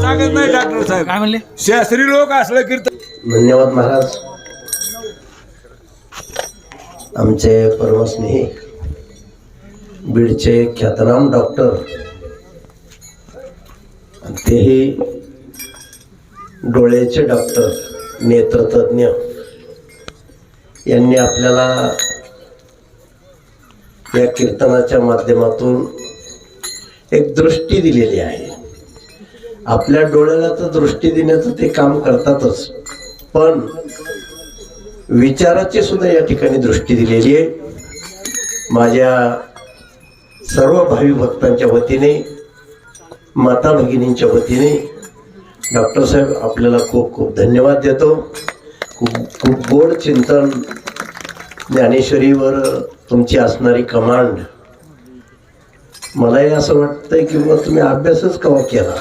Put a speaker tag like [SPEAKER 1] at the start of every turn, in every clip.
[SPEAKER 1] सांगत नाही डॉक्टर साहेब
[SPEAKER 2] काय म्हणले?
[SPEAKER 1] शास्त्री लोक असलं कीर्तन.
[SPEAKER 3] धन्यवाद महाराज. आमचे परमस्नेही बीडचे ख्यातनाम डॉक्टर तेही डोळ्याचे डॉक्टर नेत्रतज्ञ यांनी आपल्याला या कीर्तनाच्या माध्यमातून एक दृष्टी दिलेली आहे. आपल्या डोळ्याला तर दृष्टी देण्याचं ते काम करतातच पण विचाराची सुद्धा या ठिकाणी दृष्टी दिलेली आहे. माझ्या सर्व भावी भक्तांच्या वतीने माता भगिनींच्या वतीने डॉक्टर साहेब आपल्याला खूप खूप धन्यवाद देतो. खूप खूप गोड चिंतन ज्ञानेश्वरीवर तुमची असणारी कमांड मलाही असं वाटतंय की मग तुम्ही अभ्यासच कवा केला?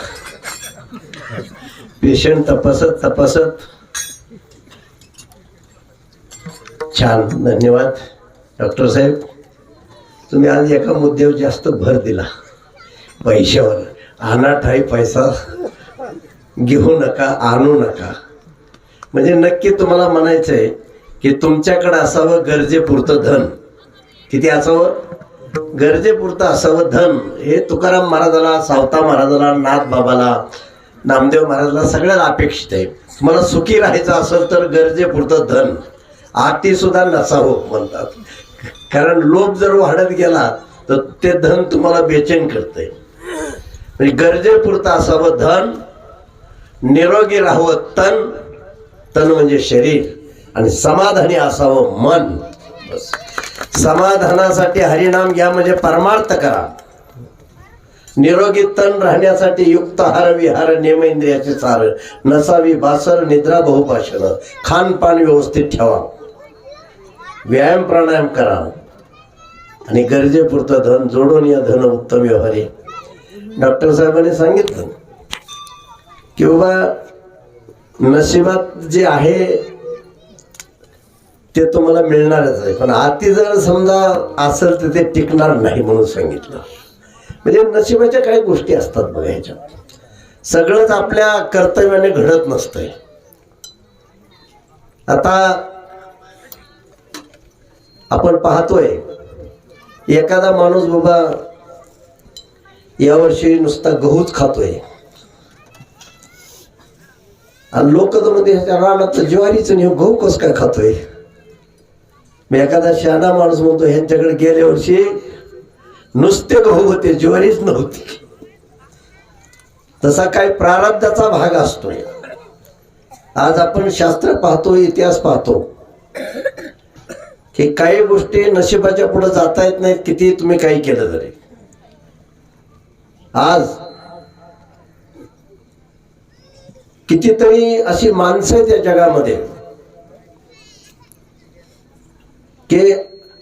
[SPEAKER 3] पेशंट तपासत तपासत. छान धन्यवाद. डॉक्टर साहेब तुम्ही आज एका मुद्द्यावर जास्त भर दिला. पैशावर. अनाठाई पैसा घेऊ नका आणू नका. म्हणजे नक्की तुम्हाला म्हणायचं आहे की तुमच्याकडं असावं गरजेपुरतं धन. किती असावं? गरजेपुरतं असावं धन. हे तुकाराम महाराजाला सावता महाराजाला नाथ बाबाला नामदेव महाराजाला सगळ्याला अपेक्षित आहे. मला सुखी राहायचं असेल तर गरजेपुरतं धन. आतीसुद्धा नसावं म्हणतात. कारण लोभ जर वाढत गेला तर ते धन तुम्हाला बेचैन करते म्हणजे गरजेपुरतं असावं धन निरोगी राहावं तन. तन म्हणजे शरीर. आणि समाधानी असावं मन. बस. समाधानासाठी हरिनाम घ्या म्हणजे परमार्थ करा. निरोगी तन राहण्यासाठी युक्त हार विहार नेमेंद्रियाचे चार सार नसावी बासर निद्रा बहुपाशन खानपान व्यवस्थित ठेवा. व्यायाम प्राणायाम करा. आणि गरजेपुरतं धन जोडून या धन उत्तम व्यवहारी डॉक्टर साहेबांनी सांगितलं किंवा नशिबात जे आहे ते तुम्हाला मिळणारच आहे. पण आती जर समजा असेल तर ते टिकणार नाही म्हणून सांगितलं. म्हणजे नशिबाच्या काही गोष्टी असतात बघा ह्याच्यात. सगळंच आपल्या कर्तव्याने घडत नसतंय. आता आपण पाहतोय एखादा माणूस बाबा यावर्षी नुसता गहूच खातोय. आणि लोक तर मध्ये ह्याच्या रानात ज्वारीचं नाही गहू कस काय खातोय? मग एखादा शहाणा माणूस म्हणतो ह्यांच्याकडे गेल्या वर्षी नुसते गहू होते ज्वारीच नव्हती. तसा काही प्रारब्धाचा भाग असतो आज आपण शास्त्र पाहतो इतिहास पाहतो की काही गोष्टी नशिबाच्या पुढे जाता येत नाहीत किती तुम्ही काही केलं तरी. आज कितीतरी अशी माणसं आहेत या जगामध्ये की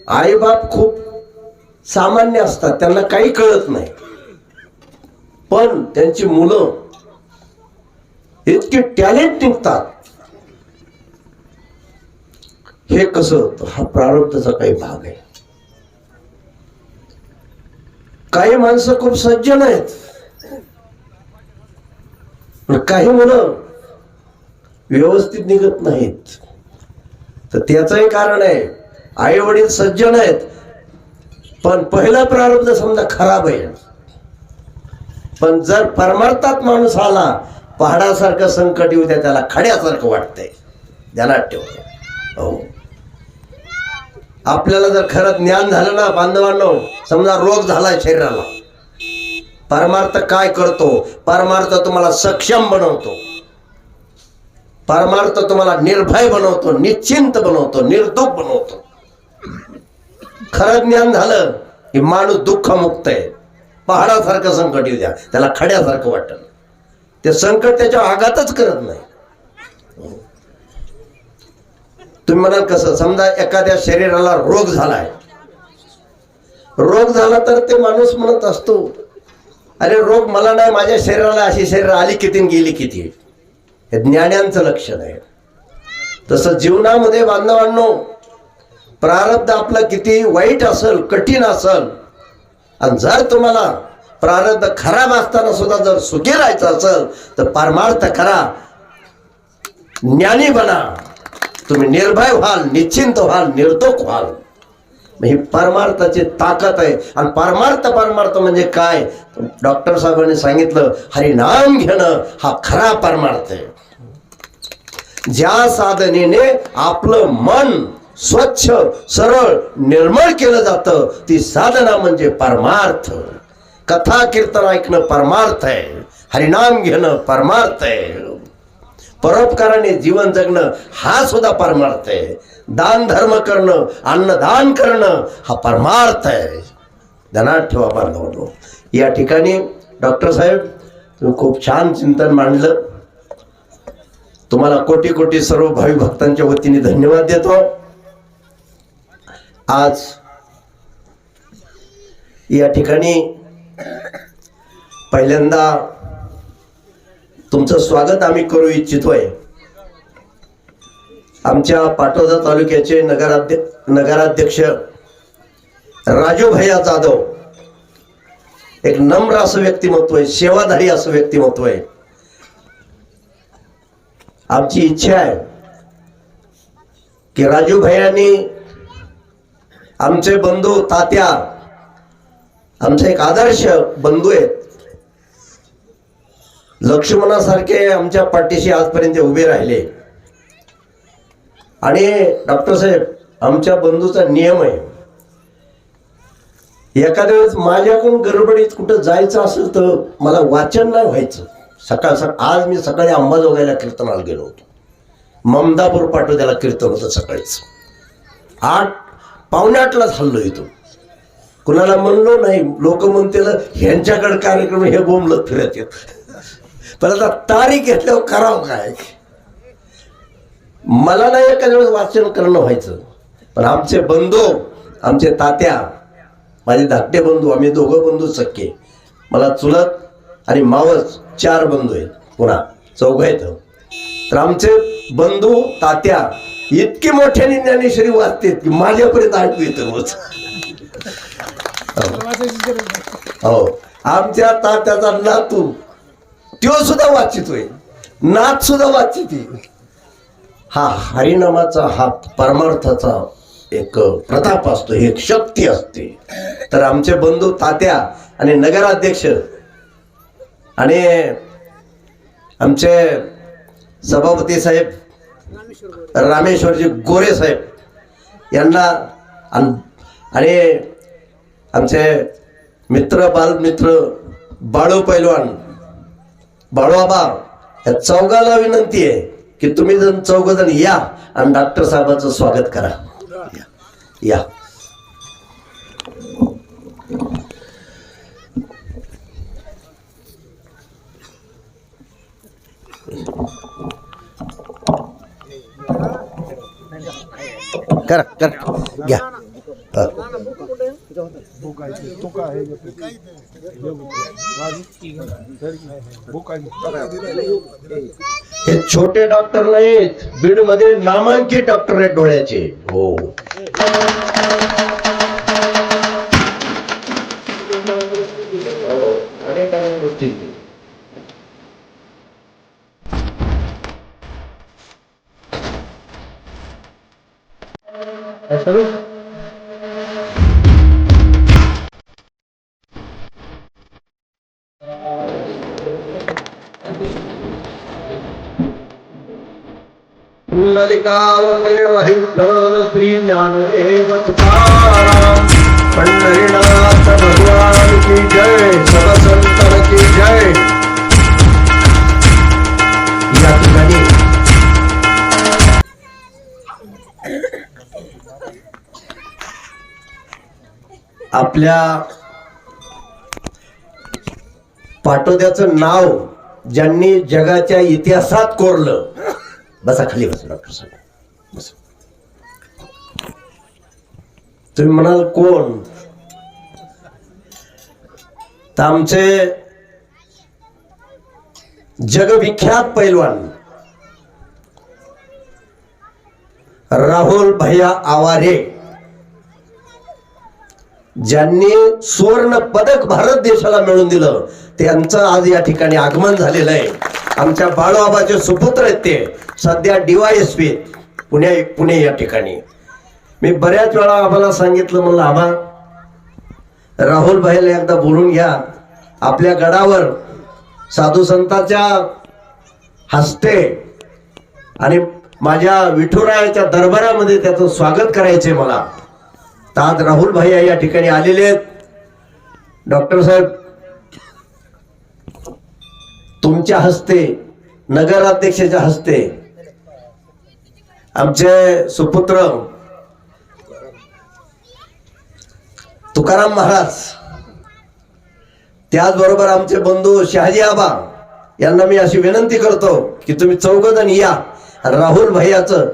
[SPEAKER 3] आईबाप खूप सामान्य असतात त्यांना काही कळत नाही. पण त्यांची मुलं इतके टॅलेंट निघतात. हे कसं? हा प्रारब्धाचा काही भाग आहे. काही माणसं खूप सज्जन आहेत काही मुलं व्यवस्थित निघत नाहीत. तर त्याचंही कारण आहे. आई वडील सज्जन आहेत. पण पहिला प्रारब्ध समजा खराब आहे. पण जर परमार्थात माणूस आला पहाडासारखं संकट येऊ द्या त्याला खड्यासारखं वाटतंय. ध्यानात ठेव. हो. आपल्याला जर खरं ज्ञान झालं ना बांधवांनो समजा रोग झाला शरीराला. परमार्थ काय करतो? परमार्थ तुम्हाला सक्षम बनवतो. परमार्थ तुम्हाला निर्भय बनवतो निश्चिंत बनवतो निर्दोष बनवतो. खरं ज्ञान झालं की माणूस दुःखमुक्त आहे. पहाडासारखं संकट येऊ द्या. त्याला खड्यासारखं वाटत. ते संकट त्याच्या आघातच करत नाही. तुम्ही म्हणाल कसं? समजा एखाद्या शरीराला रोग झालाय. रोग झाला तर ते माणूस म्हणत असतो अरे रोग मला नाही माझ्या शरीराला अशी शरीर आली किती गेली किती? हे ज्ञान्यांचं लक्षण आहे. तसं जीवनामध्ये बांधवांनो प्रारब्ध आपलं किती वाईट असेल कठीण असेल आणि जर तुम्हाला प्रारब्ध खराब असताना सुद्धा जर सुखी राहायचं असेल तर परमार्थ करा. ज्ञानी बना. तुम्ही निर्भय व्हाल निश्चिंत व्हाल निर्दोष व्हाल. ही परमार्थाची ताकद आहे. आणि परमार्थ परमार्थ म्हणजे काय? डॉक्टर साहेबांनी सांगितलं हरिनाम घेणं हा खरा परमार्थ आहे. ज्या साधनेने आपलं मन स्वच्छ सरळ निर्मळ केलं जातं. ती साधना म्हणजे परमार्थ. कथा कीर्तन ऐकणं परमार्थ आहे. हरिनाम घेणं परमार्थ आहे. परोपकाराने जीवन जगणं हा सुद्धा परमार्थ आहे. दान धर्म करणं अन्नदान करणं हा परमार्थ आहे. ध्यानात ठेवा बांधवनो. या ठिकाणी डॉक्टर साहेब तुम्ही खूप छान चिंतन मांडलं. तुम्हाला कोटी कोटी सर्व भावी भक्तांच्या वतीने धन्यवाद देतो. आज या ठिकाणी पहिल्यांदा तुमचं स्वागत आम्ही करू इच्छितोय. आमच्या पाटोदा तालुक्याचे नगराध्य नगराध्यक्ष राजू भैया जाधव एक नम्र असं व्यक्तिमत्व आहे सेवाधारी असं व्यक्तिमत्व आहे. आमची इच्छा आहे की राजू भैयांनी आमचे बंधू तात्या आमचे एक आदर्श बंधू आहेत. लक्ष्मणासारखे आमच्या पाठीशी आजपर्यंत उभे राहिले. आणि डॉक्टर साहेब आमच्या बंधूचा नियम आहे. एखाद्या वेळेस माझ्याकडून गडबडीत कुठं जायचं असेल तर मला वाचन नाही व्हायचं. सकाळ सकाळ आज मी सकाळी अंबाजोगाईला कीर्तनाला गेलो होतो. ममदापूर पाटोद्याला कीर्तन होतं सकाळीच. आठ पावणे हल्लो येतो कुणाला म्हणलो नाही लोक म्हणतील ह्यांच्याकडे कार्यक्रम हे बोंबलत फिरत येत पण आता तारीख घेतल्यावर करावं काय? मला नाही एखाद्या वेळेस वाचन करणं व्हायचं. पण आमचे बंधू आमचे तात्या माझे धाकटे बंधू आम्ही दोघं बंधू सक्के. मला चुलत आणि मावस चार बंधू आहेत. पुन्हा चौघ आहेत. तर आमचे बंधू तात्या इतके मोठ्याने ज्ञानेश्वरी वाचतेत की माझ्यापर्यंत ऐकू येत रोज. हो. हो. आमच्या तात्याचा नातू तो सुद्धा वाचितोय. नात सुद्धा वाचित हा हरिनामाचा हा परमार्थाचा एक प्रताप असतो एक शक्ती असते. तर आमचे बंधू तात्या आणि नगराध्यक्ष आणि आमचे सभापती साहेब रामेश्वरजी गोरे साहेब यांना आणि आमचे मित्र बालमित्र बाळू पैलवान बाळूआबा या चौघाला विनंती आहे की तुम्ही जण चौघ जण या आणि डॉक्टर साहेबांचं स्वागत करा या. या करा करा. घ्या. हे. छोटे डॉक्टर नाहीत बीडमध्ये नामांकित डॉक्टर आहेत डोळ्याचे. हो. काय चालू? श्री ज्ञानदेव तुकाराम पंढरीनाथ भगवान की जय आपल्या पाटोद्याचं नाव ज्यांनी जगाच्या इतिहासात कोरलं. बसा खाली बसा डॉक्टर साहेब. तुम्ही म्हणाल कोण? तर आमचे जगविख्यात पैलवान राहुल भैया आवारे ज्यांनी सुवर्ण पदक भारत देशाला मिळवून दिलं त्यांचं आज या ठिकाणी आगमन झालेलं आहे. आमच्या बाळूबाबाचे सुपुत्र आहेत ते. सध्या डीवायएसपी पुणे पुणे या ठिकाणी. मी बऱ्याच वेळा आम्हाला सांगितलं म्हणलं आम्हा राहुल भाईला एकदा बोलून घ्या. आपल्या गडावर साधू संतांच्या हस्ते आणि माझ्या विठुरायाच्या दरबारामध्ये त्याचं स्वागत करायचंय मला. आज राहुल भाई या ठिकाणी आलेले आहेत. डॉक्टर साहेब तुमच्या हस्ते नगराध्यक्षाच्या हस्ते आमचे सुपुत्र तुकाराम महाराज त्याचबरोबर आमचे बंधू शहाजी आबा यांना मी अशी विनंती करतो की तुम्ही चौघजण या. राहुल भैयाचं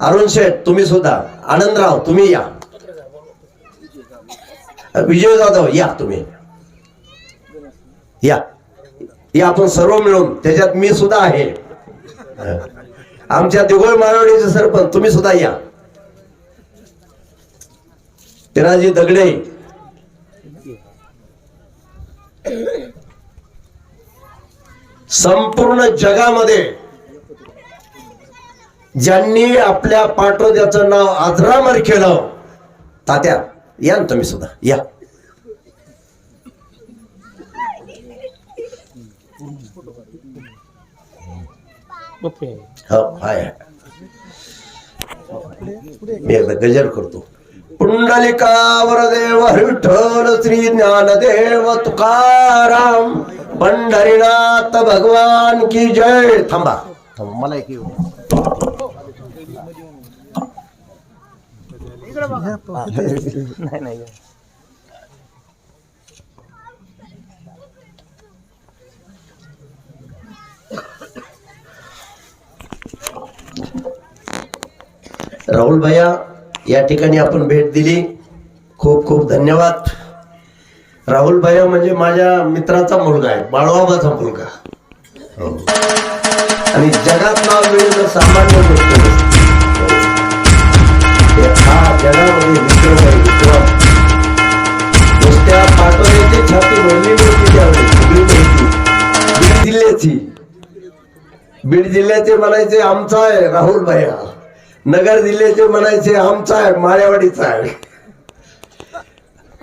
[SPEAKER 3] अरुण शेठ तुम्ही सुद्धा आनंदराव तुम्ही या. विजय जाधव या तुम्ही. या. या आपण सर्व मिळून त्याच्यात मी सुद्धा आहे. आमच्या दिगोळ मारवाडीचे सरपंच तुम्ही सुद्धा या. तिराजी दगडे. संपूर्ण जगामध्ये ज्यांनी आपल्या पाठोद्याचं नाव आजरामर केलं तात्या या ना तुम्ही सुद्धा या हो हाय. मी एकदा गजर करतो पुंडलिकावर देव विठ्ठल श्री ज्ञानदेव तुकाराम पंढरीनाथ भगवान की जय थांबा थांबा, मला एक राहुल भैया या ठिकाणी आपण भेट दिली. खूप खूप धन्यवाद. राहुल भैया म्हणजे माझ्या मित्राचा मुलगा आहे बाळवाबाचा मुलगा. हो. आणि जगात नाव मिळणं सामान्य गोष्ट नसते. हा जगामध्ये विक्रम आहे विक्रम नुसत्या पाटोळ्याची छाती भरली नव्हती त्यावेळी सगळी माहिती बीड जिल्ह्याची बीड जिल्ह्याचे म्हणायचे आमचा आहे राहुल भैया. नगर जिल्ह्याचे म्हणायचे आमचा आहे माळ्यावाडीचा आहे.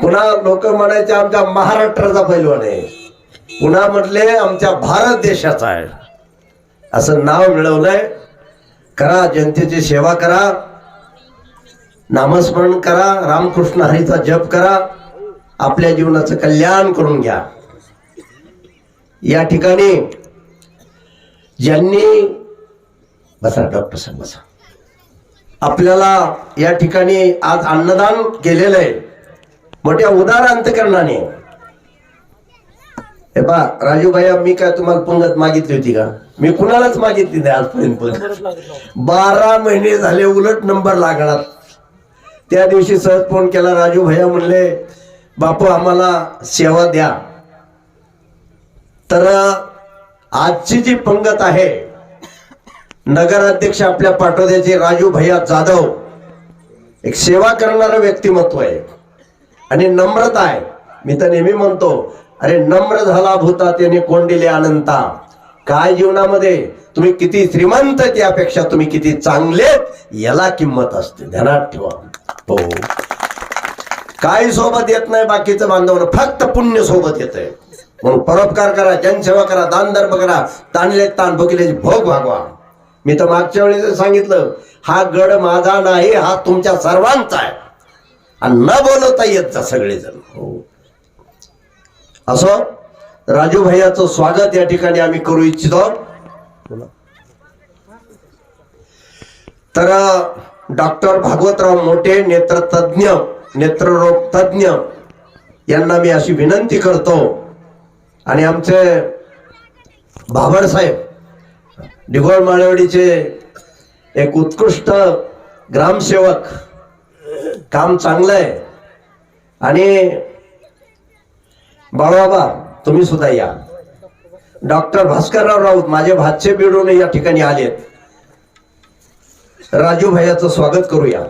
[SPEAKER 3] पुन्हा लोक म्हणायचे आमच्या महाराष्ट्राचा पैलवान आहे. पुन्हा म्हटले आमच्या भारत देशाचा आहे. असं नाव मिळवलंय. करा जनतेची सेवा करा. नामस्मरण करा रामकृष्ण हरीचा जप करा आपल्या जीवनाचं कल्याण करून घ्या. या ठिकाणी ज्यांनी बसा डॉक्टर साहेब बसा. आपल्याला या ठिकाणी आज अन्नदान केलेलं आहे. मोठ्या उदार अंतकरणाने. हे पा राजू भैया मी काय तुम्हाला पंगत मागितली होती का? मी कुणालाच मागितली नाही आजपर्यंत. बारा महिने झाले उलट नंबर लागणार त्या दिवशी सहज फोन केला राजू भैया म्हणले बापू आम्हाला सेवा द्या. तर आजची जी पंगत आहे नगराध्यक्ष आपल्या पाठोद्याचे राजू भैया जाधव एक सेवा करणारं व्यक्तिमत्व आहे. आणि नम्रता आहे. मी तर नेहमी म्हणतो अरे नम्र झाला भूता त्याने कोंडिले अनंता? काय जीवनामध्ये तुम्ही किती श्रीमंत त्यापेक्षा तुम्ही किती चांगले याला किंमत असते. ध्यानात ठेवा. हो. काही सोबत येत नाही बाकीचं बांधव फक्त पुण्य सोबत येत आहे म्हणून परोपकार करा जनसेवा करा दानधर्म करा ताणले ताण भोगले भोग भागवा. मी तर मागच्या वेळेस सांगितलं हा गड माझा नाही हा तुमच्या सर्वांचा आहे. आणि न बोलवता येत जा सगळेजण. हो. असो राजू भैयाचं स्वागत या ठिकाणी आम्ही करू इच्छितो. तर डॉक्टर भागवतराव मोठे नेत्रतज्ञ नेत्ररोग तज्ञ यांना मी अशी विनंती करतो. आणि आमचे बाबर डिघोळ डिगोळ एक उत्कृष्ट ग्रामसेवक काम चांगलं आहे. आणि बाळाबा तुम्ही सुद्धा या. डॉक्टर भास्करराव राऊत माझे भातचे बिडून या ठिकाणी आलेत. राजू भैयाचं स्वागत करूया.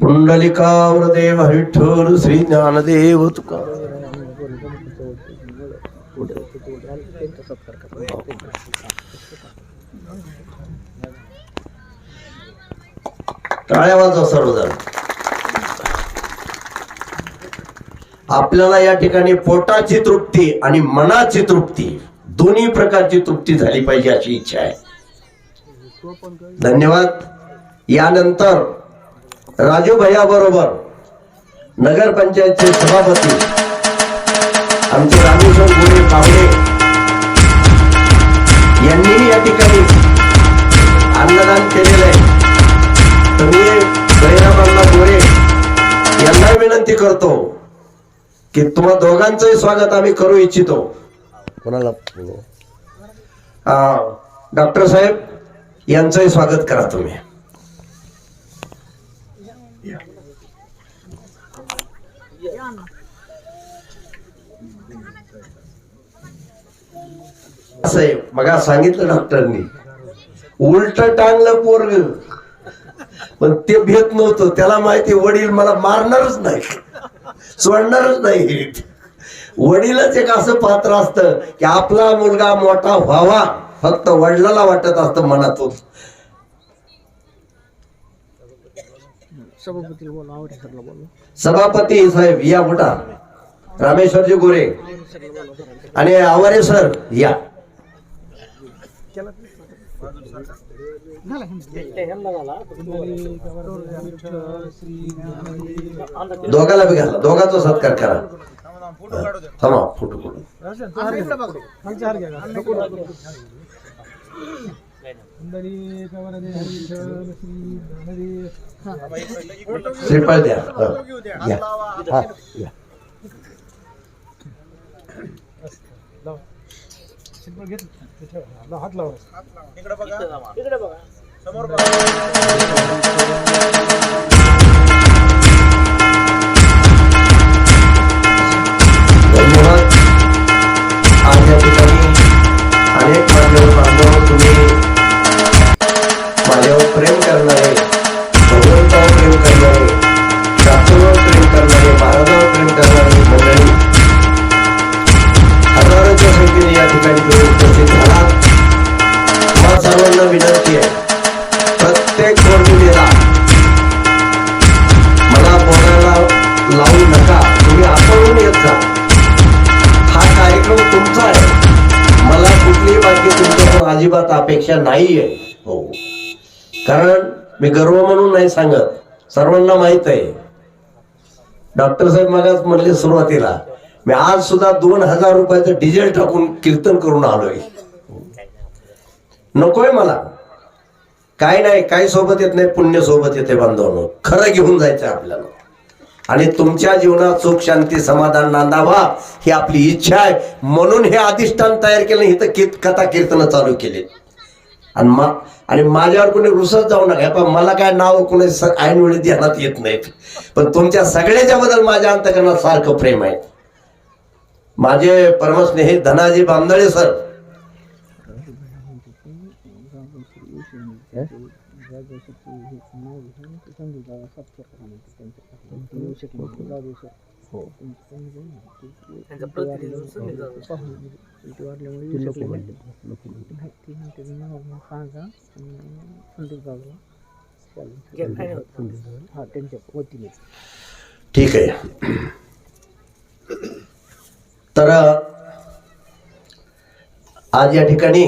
[SPEAKER 3] पुंडलिकावरदेव विठ्ठल श्री ज्ञानदेव तुका. टाळ्या वाजवा सर्वजण. आपल्याला या ठिकाणी पोटाची तृप्ती आणि मनाची तृप्ती दोन्ही प्रकारची तृप्ती झाली पाहिजे अशी इच्छा आहे. धन्यवाद. यानंतर राजू भैया बरोबर नगरपंचायतचे सभापती आमचे रामेश्वर गुरे पावडे यांनीही या ठिकाणी अन्नदान केलेलं आहे. तर मी भैराबांना गोरे यांना विनंती करतो की तुम्हा दोघांचंही स्वागत आम्ही करू इच्छितो. कोणाला? डॉक्टर साहेब यांचंही स्वागत करा तुम्ही. असं मग सांगितलं डॉक्टरनी. उलट टांगलं पोरग. पण ते भेट नव्हतं. त्याला माहिती वडील मला मारणारच नाही सोडणारच नाही. वडीलच एक असं पात्र असतं की आपला मुलगा मोठा व्हावा फक्त वडिलाला वाटत असतं मनातून. सभापती साहेब या मोठा रामेश्वरजी गोरे. आणि आवारे सर या. दोघाला बी घाला. दोघाचा सत्कार करा. थांबा फोटो फोटो श्रीफळ द्या. हं. या. हा, या. समोर आज या ठिकाणी अनेक मान्यवर बांधव तुम्ही माझ्यावर प्रेम करणारे भगवंतावर प्रेम करणारे शास्त्रावर प्रेम करणारे महाराजावर प्रेम मंडळी हजारोच्या संख्येने या ठिकाणी तुम्ही उपस्थित मला सर्वांना विनंती आहे अजिबात अपेक्षा नाहीये. हो. कारण मी गर्व म्हणून नाही सांगत. सर्वांना माहीत आहे. डॉक्टर साहेब मगाच म्हणले सुरुवातीला मी आज सुद्धा दोन हजार रुपयाचं डिझेल टाकून कीर्तन करून आलोय. नकोय मला. काय नाही काय सोबत येत नाही पुण्य सोबत येते बांधवनो खरं घेऊन जायचं आपल्याला. आणि तुमच्या जीवनात सुख शांती समाधान नांदावा ही आपली इच्छा आहे. म्हणून हे अधिष्ठान तयार केलं इथं कीर्त कथा कीर्तन चालू केले. आणि मा आणि माझ्यावर कोणी रुसत जाऊ नका. पण मला काय नाव कोणी स- ऐनवेळी ध्यानात येत नाहीत. पण तुमच्या सगळ्याच्या बद्दल माझ्या अंतकरणात सारखं प्रेम आहे. माझे परमस्नेही धनाजी बांदळे सर ठीक आहे. तर आज या ठिकाणी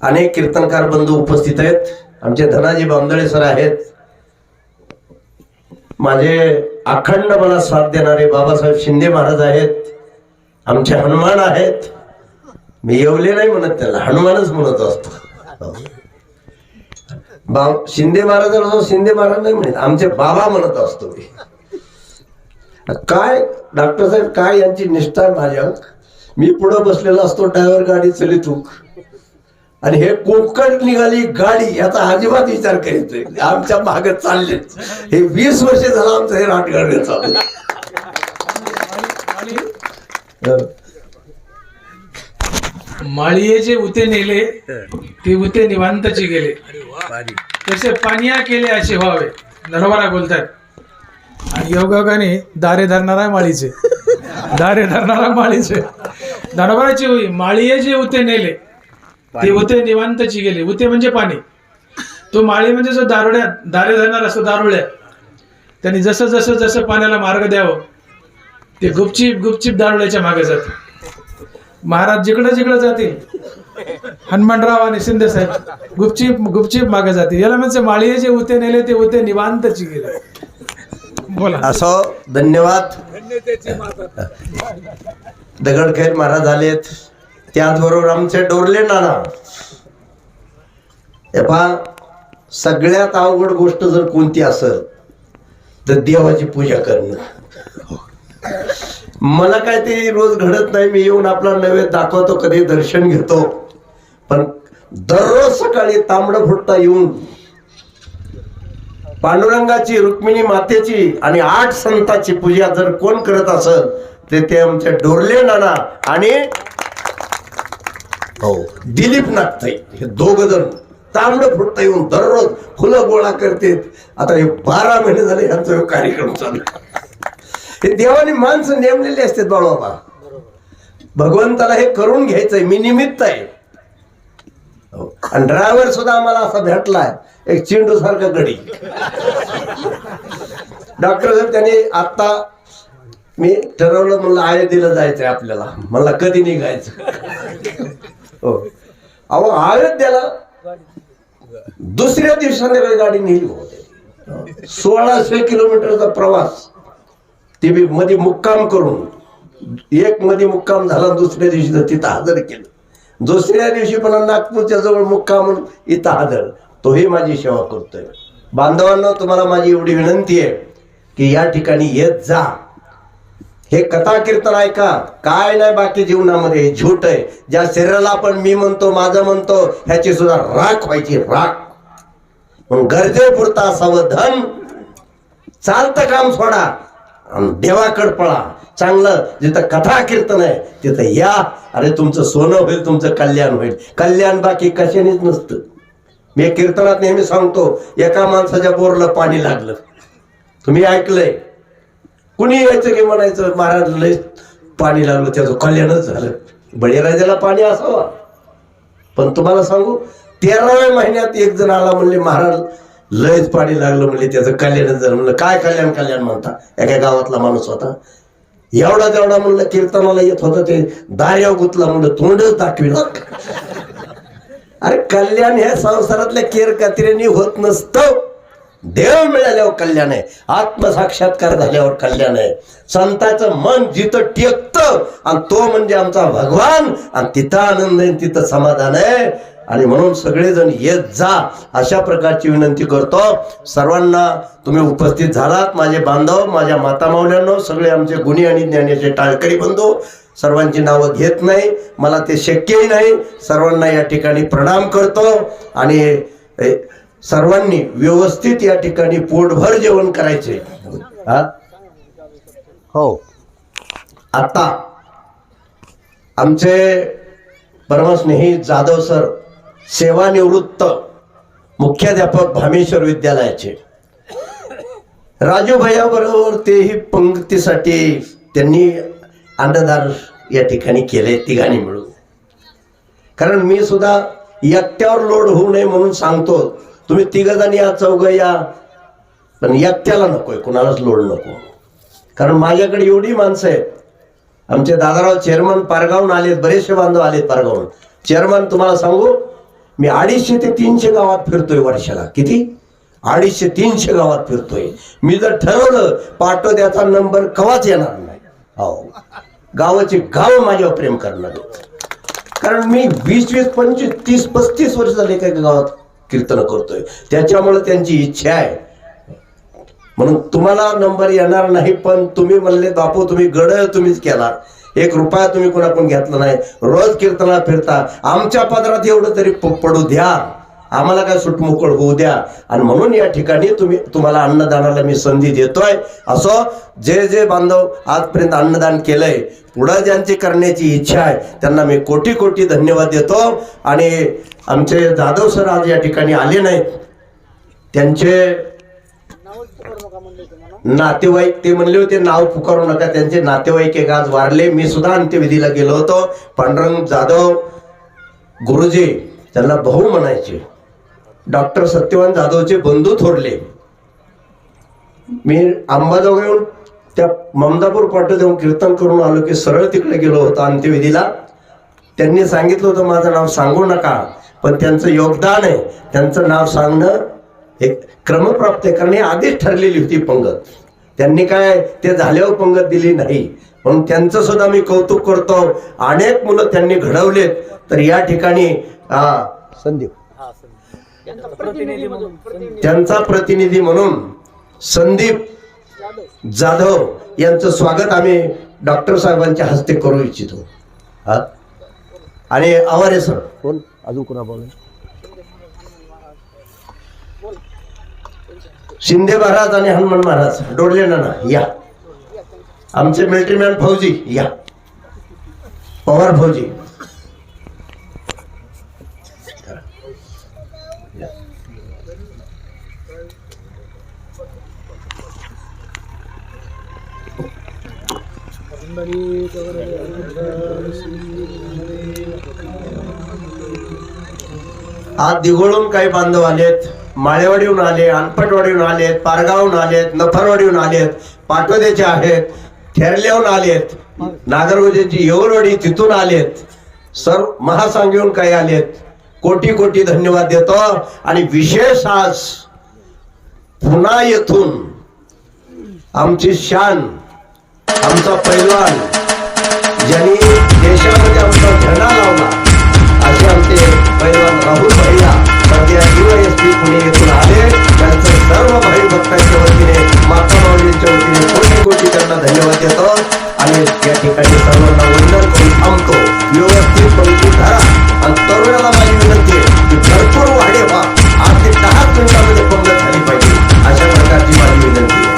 [SPEAKER 3] अनेक कीर्तनकार बंधू उपस्थित आहेत. आमचे धनाजी बांदळे सर आहेत. माझे अखंड मला साथ देणारे बाबासाहेब शिंदे महाराज आहेत. आमचे हनुमान आहेत. मी येवले नाही म्हणत त्याला हनुमानच म्हणत असतो. बा शिंदे महाराजांना शिंदे महाराज नाही म्हणत आमचे बाबा म्हणत असतो मी. काय डॉक्टर साहेब काय यांची निष्ठा माझ्या? मी पुढे बसलेला असतो ड्रायव्हर गाडी चलितो आणि हे कोकण निघाली गाडी याचा अजिबात विचार करीतोय आमच्या माग चालले. हे वीस वर्ष झालं आमचं हे राटगाडी चालू. हं.
[SPEAKER 2] माळीये उते नेले ते उते निवांतची गेले. तसे पानिया केले असे व्हावे. नरवरा बोलतात. आणि योगाने दारे धरणारा माळीचे. दारे धरणारा माळीचे. नरवराची होई माळीये जे उते नेले ते उते निवांतची गेले. उते म्हणजे पाणी. तो माळी म्हणजे जो दारुड्या दारे धरणार असतो दारुड्या त्यांनी जसं जसं जसं पाण्याला मार्ग द्यावं ते गुपचीप गुपचीप दारुड्याच्या मागे जाते. महाराज जिकडं जिकडं जातील हनुमानराव आणि शिंदे साहेब गुपचीप गुपचीप मागे जातील. याला म्हणजे माळीये जे उते नेले ते उते निवांतची गेले. बोला.
[SPEAKER 3] असो धन्यवाद. दगडखेर महाराज आलेत. त्याचबरोबर आमचे डोरले नाना. हे पहा सगळ्यात अवघड गोष्ट जर कोणती असेल तर देवाची पूजा करणं. मला काय ते रोज घडत नाही मी येऊन आपला नवे दाखवतो कधी दर्शन घेतो. पण दररोज सकाळी तांबडं फुटता येऊन पांडुरंगाची रुक्मिणी मातेची आणि आठ संतांची पूजा जर कोण करत असेल ते ते आमचे डोरले नाना आणि हो. दिलीप नागताई हे दोघ जण तांड फुटता येऊन दररोज फुलं गोळा करतेत. आता हे बारा महिने झाले यांचा कार्यक्रम चालू. हे देवाने माणसं नेमलेली असतात बाळोबा भगवंताला हे करून घ्यायचंय. मी निमित्त आहे. आणि ड्रायव्हर सुद्धा आम्हाला असा भेटलाय. एक चिंडू सारखा गडी. डॉक्टर साहेब त्यांनी आता मी ठरवलं म्हणलं दिलं जायचंय आपल्याला. मला कधी निघायचं? हो. अहो अयोध्याला दुसऱ्या दिवशी संध्याकाळी गाडी नेली होते. सोळाशे किलोमीटरचा प्रवास. ते बी मध्ये मुक्काम करून एक मध्ये मुक्काम झाला दुसऱ्या दिवशी तर तिथं हजर केलं. दुसऱ्या दिवशी पण नागपूरच्या जवळ मुक्काम इथं हजर. तोही माझी सेवा करतोय. बांधवांना तुम्हाला माझी एवढी विनंती आहे की या ठिकाणी येत जा. हे कथा कीर्तन ऐका. काय नाही बाकी जीवनामध्ये. हे झूट आहे. ज्या शरीराला पण मी म्हणतो माझं म्हणतो ह्याची सुद्धा राख व्हायची राख. म्हणून गरजेपुरता असावं धन चालतं काम सोडा. आणि देवाकड पळा. चांगलं जिथं कथा कीर्तन आहे तिथं या. अरे तुमचं सोनं होईल तुमचं कल्याण होईल. कल्याण बाकी कशानेच नसतं. मी कीर्तनात नेहमी सांगतो एका माणसाच्या बोरला पाणी लागलं. तुम्ही ऐकलंय? कुणी यायचं की म्हणायचं महाराज लय पाणी लागलं त्याचं कल्याणच झालं. बळीराजाला पाणी असावा. पण तुम्हाला सांगू तेराव्या महिन्यात एक जण आला म्हणले महाराज लयच पाणी लागलं म्हणले त्याचं कल्याणच झालं. म्हणलं काय कल्याण कल्याण म्हणता? एका गावातला माणूस होता. एवढा तेवढा म्हणलं कीर्तनाला येत होता ते दार्या गुतला म्हणलं तोंडच दाखविलं अरे कल्याण हे संसारातल्या केर कात्र्यांनी होत नसतं. देव मिळाल्यावर कल्याण आहे. आत्मसाक्षात्कार झाल्यावर कल्याण आहे. संताचं मन जिथं टेकतं आणि तो म्हणजे आमचा भगवान आणि तिथं आनंद आहे तिथं समाधान आहे. आणि म्हणून सगळेजण येत जा अशा प्रकारची विनंती करतो. सर्वांना तुम्ही उपस्थित झालात माझे बांधव माझ्या माता मावल्यांनो सगळे आमचे गुणी आणि ज्ञानाचे टाळकरी बंधू. सर्वांची नावं घेत नाही मला ते शक्यही नाही. सर्वांना या ठिकाणी प्रणाम करतो. आणि सर्वांनी व्यवस्थित या ठिकाणी पोटभर जेवण करायचे. हा? हो. आता आमचे परमस्नेही जाधव सर सेवानिवृत्त मुख्याध्यापक भामेश्वर विद्यालयाचे. राजू बरोबर तेही पंक्तीसाठी त्यांनी अंडदार या ठिकाणी केले तिघांनी मिळून. कारण मी सुद्धा एकट्यावर लोड होऊ नये म्हणून सांगतो तुम्ही तिघ जण या चौघ या. पण एकट्याला नकोय कुणालाच लोड नको. कारण माझ्याकडे एवढी माणसं आहेत. आमचे दादाराव चेअरमन पारगावून आलेत बरेचसे बांधव आलेत पारगावून. चेअरमन तुम्हाला सांगू मी अडीचशे ते तीनशे गावात फिरतोय वर्षाला. किती? अडीचशे तीनशे गावात फिरतोय. मी जर ठरवलं पाटोद्याचा नंबर कवाच येणार नाही. हो. गावाचे गाव माझ्यावर प्रेम करणार. कारण मी वीस वीस पंचवीस तीस पस्तीस वर्ष झाले एका गावात. कीर्तन करतोय. त्याच्यामुळे त्यांची इच्छा आहे. म्हणून तुम्हाला नंबर येणार नाही पण तुम्ही म्हणले बापू तुम्ही गड तुम्हीच केला एक रुपया तुम्ही कोणाकडून घेतला नाही. रोज कीर्तनाला फिरता. आमच्या पदरात एवढं तरी पडू द्या. आम्हाला काय सुटमुकळ होऊ द्या. आणि म्हणून या ठिकाणी तुम्ही तुम्हाला अन्नदानाला मी संधी देतोय. असो जे जे बांधव आजपर्यंत अन्नदान केलंय पुढं ज्यांची करण्याची इच्छा आहे त्यांना मी कोटी कोटी धन्यवाद देतो. आणि आमचे जाधव सर आज या ठिकाणी आले नाही त्यांचे नातेवाईक ते म्हणले होते नाव पुकारू नका त्यांचे नातेवाईक एक आज वारले. मी सुद्धा अंत्यविधीला गेलो होतो. पांडुरंग जाधव गुरुजी त्यांना भाऊ म्हणायचे. डॉक्टर सत्यवान जाधवचे बंधू थोरले. मी अंबाजोगाईहून येऊन त्या ममदापूर पाठ देऊन कीर्तन करून आलो की सरळ तिकडे गेलो होतो अंत्यविधीला. त्यांनी सांगितलं होतं माझं नाव सांगू नका पण त्यांचं योगदान आहे. त्यांचं नाव सांगणं एक क्रमप्राप्त आहे कारण आधीच ठरलेली होती पंगत. त्यांनी काय ते झाल्यावर पंगत दिली नाही. म्हणून त्यांचं सुद्धा मी कौतुक करतो. अनेक मुलं त्यांनी घडवलेत. तर या ठिकाणी संदीप. त्यांचा प्रतिनिधी म्हणून संदीप. जाधव यांचं स्वागत आम्ही डॉक्टर साहेबांच्या हस्ते करू इच्छितो. हा? आणि आवारे सर.
[SPEAKER 4] कोण? अजून कोणा बोल
[SPEAKER 3] शिंदे महाराज आणि हनुमान महाराज डोडले ना या. आमचे मिलिटरीमॅन फौजी या. पवार फौजी. आज दिघोळून काही बांधव आलेत माळेवाडीहून आले अनपटवाडीहून आलेत पारगावहून आलेत नफरवाडीहून आलेत पाटोद्याचे आहेत ठेरल्याहून आलेत नागरगोजेची येऊरवाडी तिथून आलेत सर्व महासांगीहून काही आलेत. कोटी कोटी धन्यवाद देतो आणि विशेष आज पुन्हा येथून आमची शान आमचा पैलवान ज्यांनी देशामध्ये आमचा झेंडा लावला असे आमचे पैलवान राहुल भैया सध्या युएसपी पुणे येथून आले. त्यांचं सर्व भाई भक्तांच्या वतीने माता माऊलींच्या वतीने कोटी कोटी त्यांना धन्यवाद देतो. आणि या ठिकाणी सर्वांना वंदन करून थांबतो. व्यवस्थित पंक्ती धरा. आणि तरुणाला माझी विनंती आहे की भरपूर वाढे व्हा. आज ते दहा मिनिटामध्ये पंगत झाली पाहिजे. अशा प्रकारची माझी विनंती आहे.